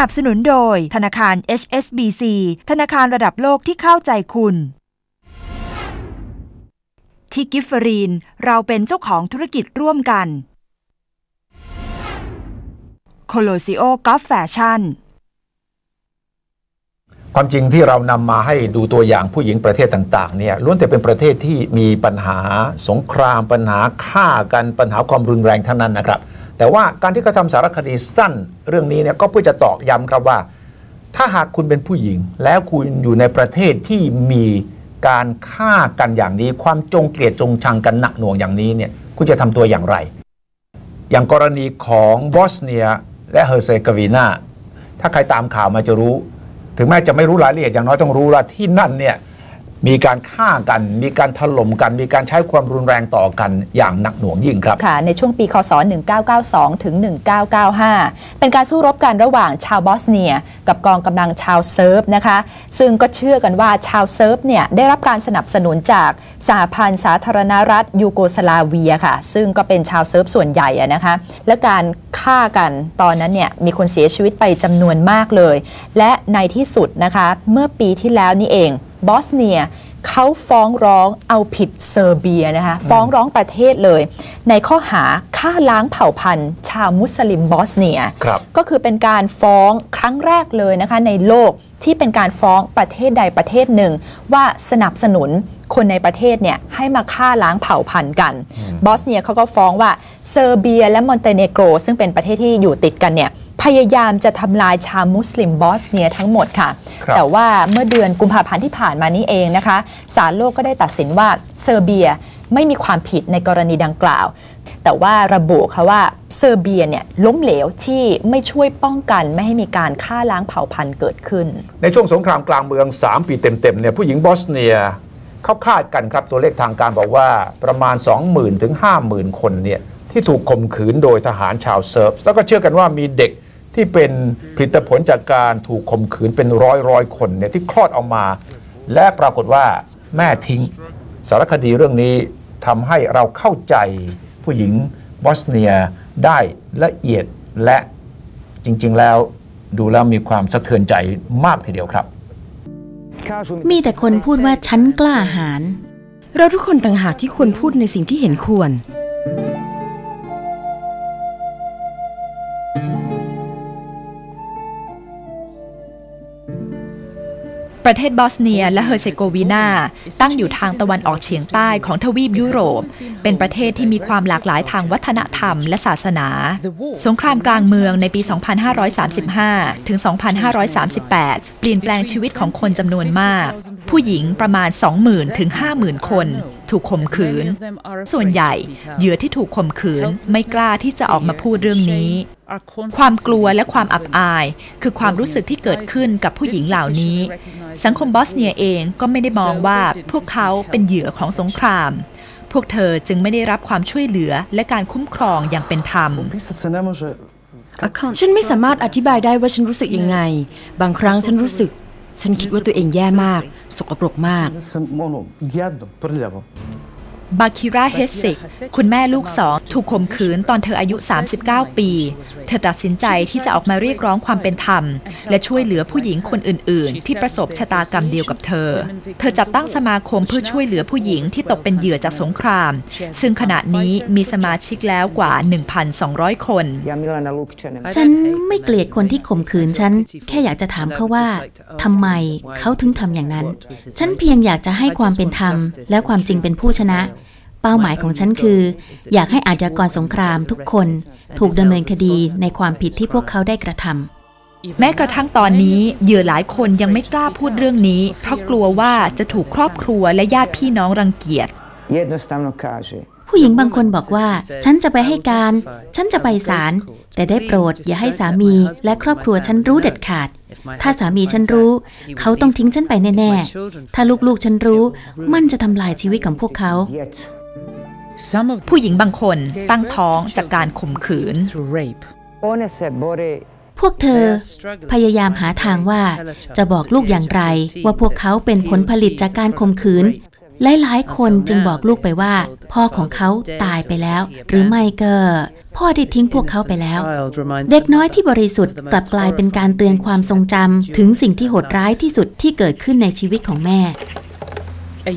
นับสนุนโดยธนาคาร HSBC ธนาคารระดับโลกที่เข้าใจคุณ ที่กิฟฟรีน เราเป็นเจ้าของธุรกิจร่วมกันโคโลซิโอกอล์ฟแฟชั่นความจริงที่เรานำมาให้ดูตัวอย่างผู้หญิงประเทศต่างๆเนี่ยล้วนแต่เป็นประเทศที่มีปัญหาสงครามปัญหาฆ่ากันปัญหาความรุนแรงทั้งนั้นนะครับ แต่ว่าการที่เขาทำสารคดีสั้นเรื่องนี้เนี่ยก็เพื่อจะตอกย้ำครับว่า ถ้าหากคุณเป็นผู้หญิง แล้วคุณอยู่ในประเทศที่มีการฆ่ากันอย่างนี้ ความจงเกลียดจงชังกันหนักหน่วงอย่างนี้เนี่ยคุณจะทำตัวอย่างไร อย่างกรณีของบอสเนียและเฮอร์เซโกวีนาถ้าใครตามข่าวมาจะรู้ ถึงแม้จะไม่รู้รายละเอียดอย่างน้อยต้องรู้ว่าที่นั่นเนี่ย มีการฆ่ากัน มีการถล่มกัน มีการใช้ความรุนแรงต่อกันอย่างหนักหน่วงยิ่งครับ ค่ะ ในช่วงปีคศ 1992 ถึง 1995 เป็นการสู้รบกันระหว่างชาวบอสเนีย กับกองกำลังชาวเซิร์ฟนะคะ ซึ่งก็เชื่อกันว่าชาวเซิร์ฟเนี่ยได้รับการสนับสนุนจากสหพันธ์สาธารณรัฐยูโกสลาเวียค่ะ ซึ่งก็เป็นชาวเซิร์ฟส่วนใหญ่นะคะ และการฆ่ากันตอนนั้นเนี่ยมีคนเสียชีวิตไปจำนวนมากเลย และในที่สุดนะคะเมื่อปีที่แล้วนี่เอง บอสเนีย เขาฟ้องร้องเอาผิดเซอร์เบียนะคะฟ้องร้องประเทศเลย ในข้อหาฆ่าล้างเผ่าพันธุ์ ชาวมุสลิมบอสเนียครับก็คือเป็นการฟ้องครั้งแรกเลยนะคะในโลกที่เป็นการฟ้องประเทศใดประเทศหนึ่ง ว่าสนับสนุนคนในประเทศเนี่ยให้มาฆ่าล้างเผ่าพันธุ์กันบอสเนียเขาก็ฟ้องว่าเซอร์เบียและมอนเตเนโกร ซึ่งเป็นประเทศที่อยู่ติดกันเนี่ยพยายามจะทำลายชาวมุสลิมบอสเนียทั้งหมดค่ะครับแต่ว่าเมื่อเดือนกุมภาพันธ์ที่ผ่านมานี้เองนะคะศาลโลกก็ได้ตัดสินว่าเซอร์เบียไม่มีความผิดในกรณีดังกล่าว แต่ว่าระบุค่ะว่าเซอร์เบียเนี่ยล้มเหลวที่ไม่ช่วยป้องกันไม่ให้มีการฆ่าล้างเผ่าพันธุ์เกิดขึ้น ในช่วงสงครามกลางเมือง 3 ปีเต็มๆเนี่ยผู้หญิงบอสเนียเขาคาดกันครับตัวเลขทางการบอกว่าประมาณ 20,000ถึง50,000 คนเนี่ยที่ถูกข่มขืนโดยทหารชาวเซิร์ฟแล้วก็เชื่อกันว่ามีเด็กที่เป็นผลิตผลจากการถูกข่มขืนเป็นร้อยร้อยๆคนเนี่ยที่คลอดออกมา และปรากฏว่าแม่ทิ้ง สารคดีเรื่องนี้ทำให้เราเข้าใจผู้หญิงบอสเนียได้ละเอียดและจริง ๆ แล้วดูแล้วมีความสะเทือนใจมากทีเดียวครับ มีแต่คนพูดว่าฉันกล้าหาญเราทุกคนต่างหากที่ควรพูดในสิ่งที่เห็นควร ประเทศบอสเนียและเฮอร์เซโกวีนา ตั้งอยู่ทางตะวันออกเฉียงใต้ของทวีปยุโรป เป็นประเทศที่มีความหลากหลายทางวัฒนธรรมและศาสนา สงครามกลางเมืองในปี 2535 ถึง 2538 เปลี่ยนแปลงชีวิตของคนจำนวนมาก ผู้หญิงประมาณ 20,000 ถึง 50,000 คน ถูกข่มขืน ส่วนใหญ่เหยื่อที่ถูกข่มขืนไม่กล้าที่จะออกมาพูดเรื่องนี้ ความกลัวและความอับอาย คือความรู้สึกที่เกิดขึ้นกับผู้หญิงเหล่านี้ สังคมบอสเนียเองก็ไม่ได้มองว่าพวกเขาเป็นเหยื่อของสงคราม พวกเธอจึงไม่ได้รับความช่วยเหลือและการคุ้มครองอย่างเป็นธรรมฉันไม่สามารถอธิบายได้ว่าฉันรู้สึกยังไง บางครั้งฉันรู้สึก ฉันคิดว่าตัวเองแย่มาก สกปรกมาก บาคิราเฮสิก คุณแม่ลูกสองถูกข่มขืนตอนเธออายุ 39 ปี เธอตัดสินใจที่จะออกมาเรียกร้องความเป็นธรรม และช่วยเหลือผู้หญิงคนอื่น ๆ ที่ประสบชะตากรรมเดียวกับเธอ เธอจัดตั้งสมาคมเพื่อช่วยเหลือผู้หญิงที่ตกเป็นเหยื่อจากสงคราม ซึ่งขณะนี้มีสมาชิกแล้วกว่า 1,200 คน ฉันไม่เกลียดคนที่ข่มขืนฉัน แค่อยากจะถามเขาว่าทำไมเขาถึงทำอย่างนั้น ฉันเพียงอยากจะให้ความเป็นธรรม และความจริงเป็นผู้ชนะ เป้าหมายของฉันคือ อยากให้อาชญากรสงครามทุกคนถูกดำเนินคดีในความผิดที่พวกเขาได้กระทำแม้กระทั่งตอนนี้เหยื่อหลายคนยังไม่กล้าพูดเรื่องนี้ เพราะกลัวว่าจะถูกครอบครัวและญาติพี่น้องรังเกียจผู้หญิงบางคนบอกว่า ฉันจะไปให้การ ฉันจะไปศาลแต่ได้โปรดอย่าให้สามีและครอบครัวฉันรู้เด็ดขาด ถ้าสามีฉันรู้ เขาต้องทิ้งฉันไปแน่ ๆ ถ้าลูกๆฉันรู้ มันจะทำลายชีวิตของพวกเขา ผู้หญิงบางคนตั้งท้องจากการข่มขืน พวกเธอพยายามหาทางว่าจะบอกลูกอย่างไรว่าพวกเขาเป็นผลผลิตจากการข่มขืน หลายๆ คนจึงบอกลูกไปว่า พ่อของเขาตายไปแล้ว หรือไม่ก็พ่อได้ทิ้งพวกเขาไปแล้ว เด็กน้อยที่บริสุทธิ์กลับกลายเป็นการเตือนความทรงจำถึงสิ่งที่โหดร้ายที่สุดที่เกิดขึ้นในชีวิตของแม่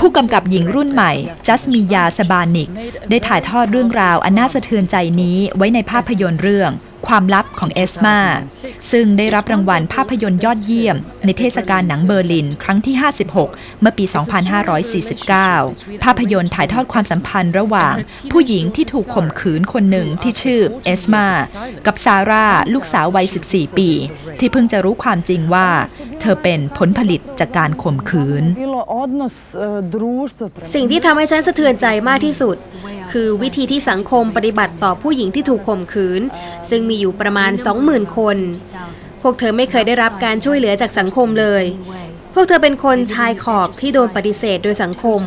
ผู้กำกับหญิงรุ่นใหม่ จัสมียาสบานิก ได้ถ่ายทอดเรื่องราวอันน่าสะเทือนใจนี้ไว้ในภาพยนตร์เรื่อง ความลับของเอสมาซึ่งได้รับรางวัลภาพยนตร์ยอดเยี่ยม ในเทศกาลหนังเบอร์ลิน ครั้งที่ 56 เมื่อปี 2549 ภาพยนตร์ถ่ายทอดความสัมพันธ์ระหว่าง ผู้หญิงที่ถูกข่มขืนคนหนึ่งที่ชื่อเอสมากับซาร่าลูกสาววัย 14 ปี ที่เพิ่งจะรู้ความจริงว่า เธอเป็นผลผลิตจากการข่มขืน สิ่งที่ทำให้ฉันสะเทือนใจมากที่สุด คือวิธีที่สังคมปฏิบัติต่อผู้หญิงที่ถูกข่มขืน ซึ่งมีอยู่ประมาณ 20,000 คน พวกเธอไม่เคยได้รับการช่วยเหลือจากสังคมเลย พวกเธอเป็นคนชายขอบที่โดนปฏิเสธโดยสังคม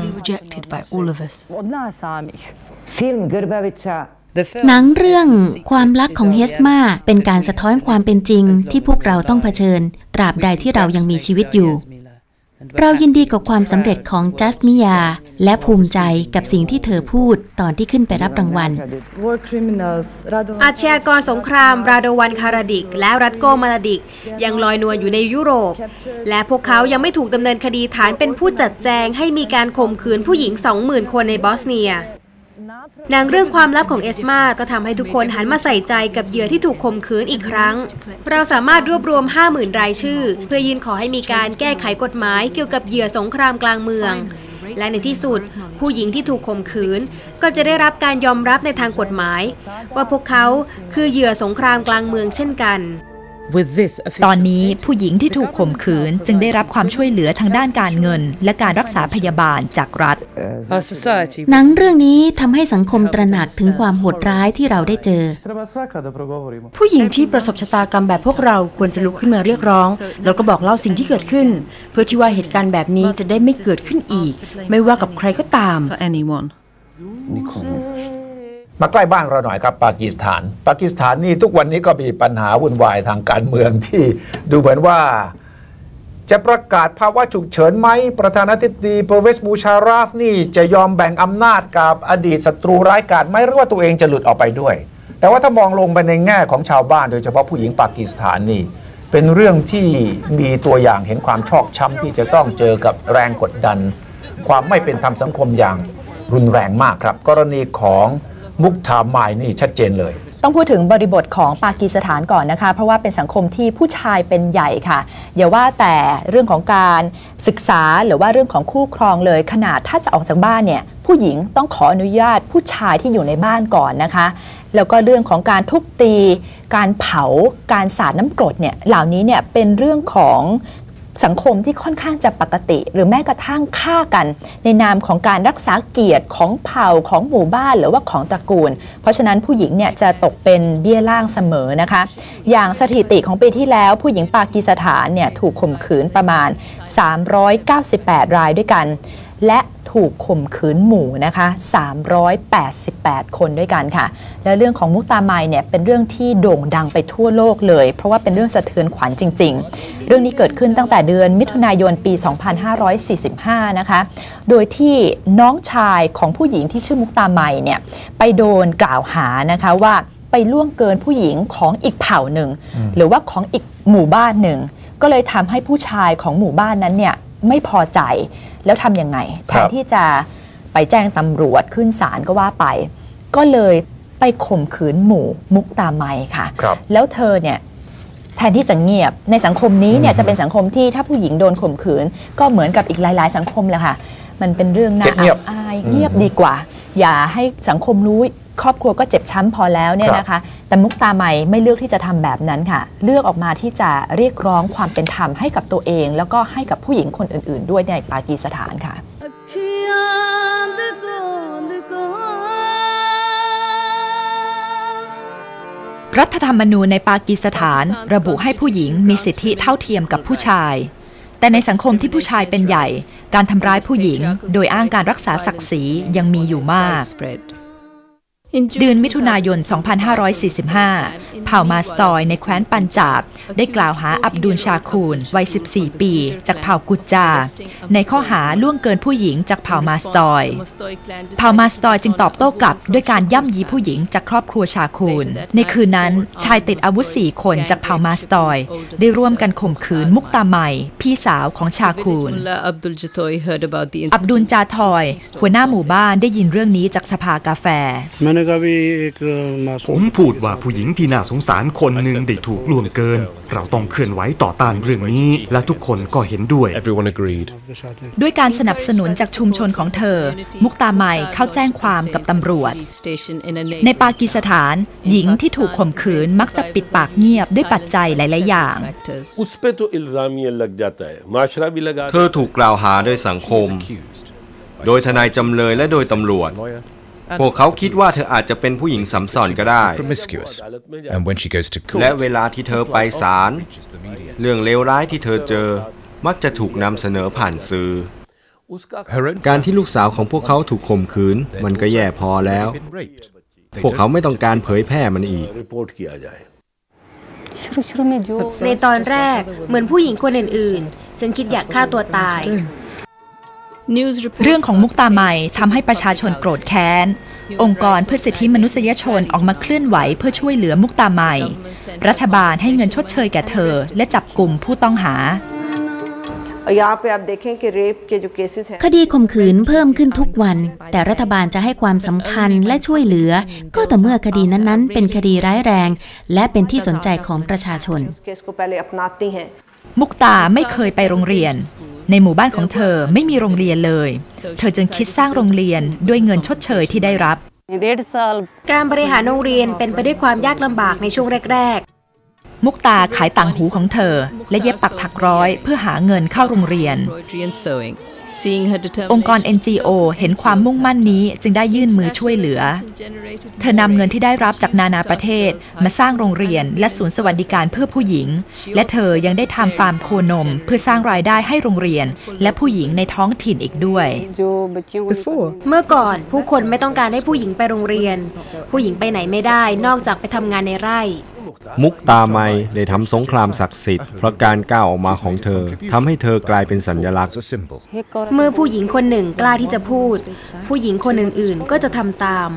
หนังเรื่องความรักของเฮสมาเป็นการสะท้อนความเป็นจริงที่พวกเราต้องเผชิญ ตราบใดที่เรายังมีชีวิตอยู่ เรายินดีกับความสำเร็จของจัสมิยา และภูมิใจกับสิ่งที่เธอพูดตอนที่ขึ้นไปรับรางวัล อาชญากรสงครามราโดวันคาราดิก และรัตโกมาลาดิก ยังลอยนวลอยู่ในยุโรป และพวกเขายังไม่ถูกดำเนินคดีฐานเป็นผู้จัดแจงให้มีการข่มขืนผู้หญิง 20,000 คนในบอสเนีย หนังเรื่องความลับของเอสมาก็ทำให้ทุกคนหันมาใส่ใจกับเหยื่อที่ถูกข่มขืนอีกครั้ง เราสามารถรวบรวม 50,000 รายชื่อ เพื่อยื่นขอให้มีการแก้ไขกฎหมายเกี่ยวกับเหยื่อสงครามกลางเมือง และในที่สุด ผู้หญิงที่ถูกข่มขืน ก็จะได้รับการยอมรับในทางกฎหมาย ว่าพวกเขาคือเหยื่อสงครามกลางเมืองเช่นกัน ตอนนี้ผู้หญิงที่ถูกข่มขืนจึงได้รับความช่วยเหลือทางด้านการเงิน และการรักษาพยาบาลจากรัฐ หนังเรื่องนี้ทำให้สังคมตระหนักถึงความโหดร้ายที่เราได้เจอ ผู้หญิงที่ประสบชะตากรรมแบบพวกเราควรจะลุกขึ้นมาเรียกร้อง แล้วก็บอกเล่าสิ่งที่เกิดขึ้น เพื่อที่ว่าเหตุการณ์แบบนี้จะได้ไม่เกิดขึ้นอีก ไม่ว่ากับใครก็ตาม มาใกล้บ้านเราหน่อยครับปากีสถาน ปากีสถานนี่ทุกวันนี้ก็มีปัญหาวุ่นวายทางการเมืองที่ดูเหมือนว่า จะประกาศภาวะฉุกเฉินไหม ประธานาธิบดีเปอร์เวสมูชาราฟนี่จะยอมแบ่งอำนาจกับอดีตศัตรูร้ายกาจไหมหรือว่าตัวเองจะหลุดออกไปด้วย แต่ว่าถ้ามองลงไปในแง่ของชาวบ้าน โดยเฉพาะผู้หญิงปากีสถานนี่เป็นเรื่องที่มีตัวอย่างเห็นความชอกช้ำที่จะต้องเจอกับแรงกดดัน ความไม่เป็นธรรมสังคมอย่างรุนแรงมากครับ กรณีของ มุกทามนี่ชัดเจนเลย ต้องพูดถึงบริบทของปากีสถานก่อนนะคะ เพราะว่าเป็นสังคมที่ผู้ชายเป็นใหญ่ค่ะ อย่าว่าแต่เรื่องของการศึกษาหรือว่าเรื่องของคู่ครองเลยขนาดถ้าจะออกจากบ้านเนี่ยผู้หญิงต้องขออนุญาตผู้ชายที่อยู่ในบ้านก่อนนะคะ แล้วก็เรื่องของการทุบตี การเผาการสาดน้ำกรดเนี่ยเหล่านี้เนี่ยเป็นเรื่องของ สังคมที่ค่อนข้างจะปกติ หรือแม้กระทั่งฆ่ากัน ในนามของการรักษาเกียรติของเผ่าของหมู่บ้านหรือว่าของตระกูล เพราะฉะนั้นผู้หญิงเนี่ยจะตกเป็นเบี้ยล่างเสมอนะคะ อย่างสถิติของปีที่แล้ว ผู้หญิงปากีสถานเนี่ยถูกข่มขืนประมาณ 398 รายด้วยกัน และ ถูกข่มขืนหมู่นะคะ 388 คนด้วยกันค่ะ และเรื่องของมุกตาไมเนี่ยเป็นเรื่องที่โด่งดังไปทั่วโลกเลย เพราะว่าเป็นเรื่องสะเทือนขวัญจริง ๆ เรื่องนี้เกิดขึ้นตั้งแต่เดือนมิถุนายนปี 2545 นะคะ โดยที่น้องชายของผู้หญิงที่ชื่อมุกตาไมเนี่ยไปโดนกล่าวหานะคะว่าไปล่วงเกินผู้หญิงของอีกเผ่าหนึ่งหรือว่าของอีกหมู่บ้านหนึ่งก็เลยทำให้ผู้ชายของหมู่บ้านนั้นเนี่ย ไม่พอใจ แล้วทำยังไงแทนที่จะไปแจ้งตำรวจขึ้นศาลก็ว่าไป ก็เลยไปข่มขืนหมู่มุกตาไมค่ะครับแล้วเธอเนี่ยแทนที่จะเงียบในสังคมนี้เนี่ยจะเป็นสังคมที่ถ้าผู้หญิงโดนข่มขืน ก็เหมือนกับอีกหลาย ๆ สังคมแหละค่ะ มันเป็นเรื่องน่าเก็บเงียบอับอายเงียบดีกว่า อย่าให้สังคมรู้ ครอบครัวก็เจ็บช้ำพอแล้วเนี่ยนะคะ แต่มุกตาไมไม่เลือกที่จะทำแบบนั้นค่ะ เลือกออกมาที่จะเรียกร้องความเป็นธรรมให้กับตัวเอง แล้วก็ให้กับผู้หญิงคนอื่น ๆ ด้วยในปากีสถานค่ะรัฐธรรมนูญในปากีสถาน ระบุให้ผู้หญิงมีสิทธิเท่าเทียมกับผู้ชาย แต่ในสังคมที่ผู้ชายเป็นใหญ่ การทำร้ายผู้หญิง โดยอ้างการรักษาศักดิ์ศรียังมีอยู่มาก เดือนมิถุนายน 2545 เผ่ามาสตอยในแคว้นปัญจาบ ได้กล่าวหาอับดุลชาคูนวัย 14 ปี จากเผ่ากุจจา ในข้อหาล่วงเกินผู้หญิงจากเผ่ามาสตอย เผ่ามาสตอยจึงตอบโต้กลับด้วยการย่ำยีผู้หญิงจากครอบครัวชาคูน ในคืนนั้นชายติดอาวุธ 4 คนจากเผ่ามาสตอย ได้ร่วมกันข่มขืนมุกตาใหม่ พี่สาวของชาคูน อับดุลจาทอย หัวหน้าหมู่บ้านได้ยินเรื่องนี้จากสภากาแฟผมพูดว่าผู้หญิงที่น่าสงสารคนหนึ่งได้ถูกล่วงเกิน เราต้องเคลื่อนไหวต่อต้านเรื่องนี้ และทุกคนก็เห็นด้วย ด้วยการสนับสนุนจากชุมชนของเธอ มุกตาไม่เข้าแจ้งความกับตำรวจ ในปากีสถาน หญิงที่ถูกข่มขืนมักจะปิดปากเงียบด้วยปัจจัยหลาย ๆ อย่าง เธอถูกกล่าวหาโดยสังคม โดยทนายจำเลยและโดยตำรวจ พวกเขาคิดว่าเธออาจจะเป็นผู้หญิงสัมสอนก็ได้ และเวลาที่เธอไปศาลเรื่องเลวร้ายที่เธอเจอมักจะถูกนำเสนอผ่านสื่อ การที่ลูกสาวของพวกเขาถูกข่มขืน มันก็แย่พอแล้ว พวกเขาไม่ต้องการเผยแพร่มันอีก ในตอนแรกเหมือนผู้หญิงคนอื่นๆ ฉันคิดอยากฆ่าตัวตาย เรื่องของมุกตาใหม่ทำให้ประชาชนโกรธแค้น องค์กรเพื่อสิทธิมนุษยชนออกมาเคลื่อนไหวเพื่อช่วยเหลือมุกตาใหม่ รัฐบาลให้เงินชดเชยแก่เธอ และจับกลุ่มผู้ต้องหาคดีข่มขืนเพิ่มขึ้นทุกวัน แต่รัฐบาลจะให้ความสำคัญและช่วยเหลือ ก็แต่เมื่อคดีนั้นๆ เป็นคดีร้ายแรง และเป็นที่สนใจของประชาชน มุกตาไม่เคยไปโรงเรียน ในหมู่บ้านของเธอไม่มีโรงเรียนเลย เธอจึงคิดสร้างโรงเรียนด้วยเงินชดเชยที่ได้รับ การบริหารโรงเรียนเป็นไปด้วยความยากลำบากในช่วงแรก ๆ มุกตาขายต่างหูของเธอ และเย็บปักถักร้อยเพื่อหาเงินเข้าโรงเรียน องค์กร NGO เห็นความมุ่งมั่นนี้จึงได้ยื่นมือช่วยเหลือ เธอนำเงินที่ได้รับจากนานาประเทศ มาสร้างโรงเรียนและศูนย์สวัสดิการเพื่อผู้หญิง และเธอยังได้ทำฟาร์มโคนม เพื่อสร้างรายได้ให้โรงเรียน และผู้หญิงในท้องถิ่นอีกด้วย เมื่อก่อนผู้คนไม่ต้องการให้ผู้หญิงไปโรงเรียน ผู้หญิงไปไหนไม่ได้นอกจากไปทำงานในไร่ มุกตาไมได้ทำสงครามศักดิ์สิทธิ์เพราะการก้าวออกมาของเธอทำให้เธอกลายเป็นสัญลักษณ์ as a symbol. เมื่อผู้หญิงคนหนึ่งกล้าที่จะพูด ผู้หญิงคนอื่นๆก็จะทำตาม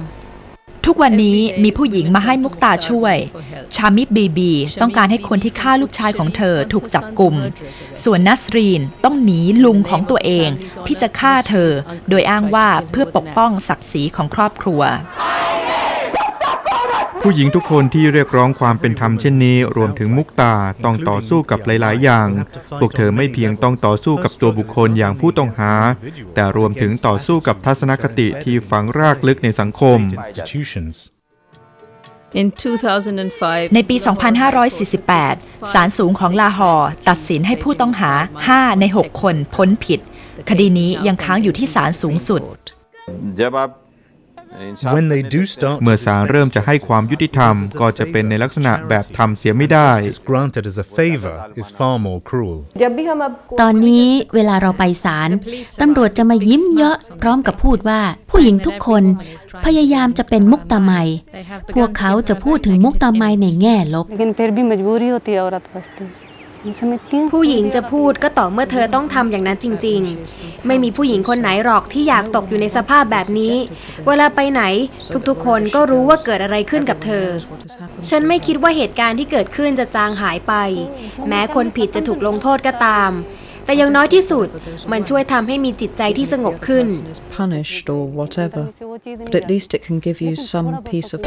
ทุกวันนี้มีผู้หญิงมาให้มุกตาช่วย ชามิบีบี ต้องการให้คนที่ฆ่าลูกชายของเธอถูกจับกลุ่ม ส่วนนัสรีนต้องหนีลุงของตัวเองที่จะฆ่าเธอ โดยอ้างว่าเพื่อปกป้องศักดิ์ศรีของครอบครัว ผู้หญิงทุกคนที่เรียกร้องความเป็นธรรมเช่นนี้ รวมถึงมุกตาต้องต่อสู้กับหลาย ๆ อย่าง พวกเธอไม่เพียงต้องต่อสู้กับตัวบุคคลอย่างผู้ต้องหา แต่รวมถึงต่อสู้กับทัศนคติที่ฝังรากลึกในสังคม Institutions. In 2005, ในปี 2548 ศาลสูงของลาฮอร์ตัดสินให้ผู้ต้องหา 5 ใน 6 คนพ้นผิด คดีนี้ยังค้างอยู่ที่ศาลสูงสุด เมื่อศาลเริ่มจะให้ความยุติธรรมก็จะเป็นในลักษณะแบบทำเสียไม่ได้ ตอนนี้เวลาเราไปศาลตำรวจจะมายิ้มเยาะพร้อมกับพูดว่า ผู้หญิงทุกคน พยายามจะเป็นมุกตาไมพวกเขาจะพูดถึงมุกตาไมในแง่ลบ ผู้หญิงจะพูดก็ต่อเมื่อเธอต้องทำอย่างนั้นจริง ๆ ไม่มีผู้หญิงคนไหนหรอกที่อยากตกอยู่ในสภาพแบบนี้ เวลาไปไหนทุกๆ คนก็รู้ว่าเกิดอะไรขึ้นกับเธอ ฉันไม่คิดว่าเหตุการณ์ที่เกิดขึ้นจะจางหายไป แม้คนผิดจะถูกลงโทษก็ตาม แต่ยังน้อยที่สุดมันช่วยทำให้มีจิตใจที่สงบขึ้น punished or whatever but at least it can give you some peace of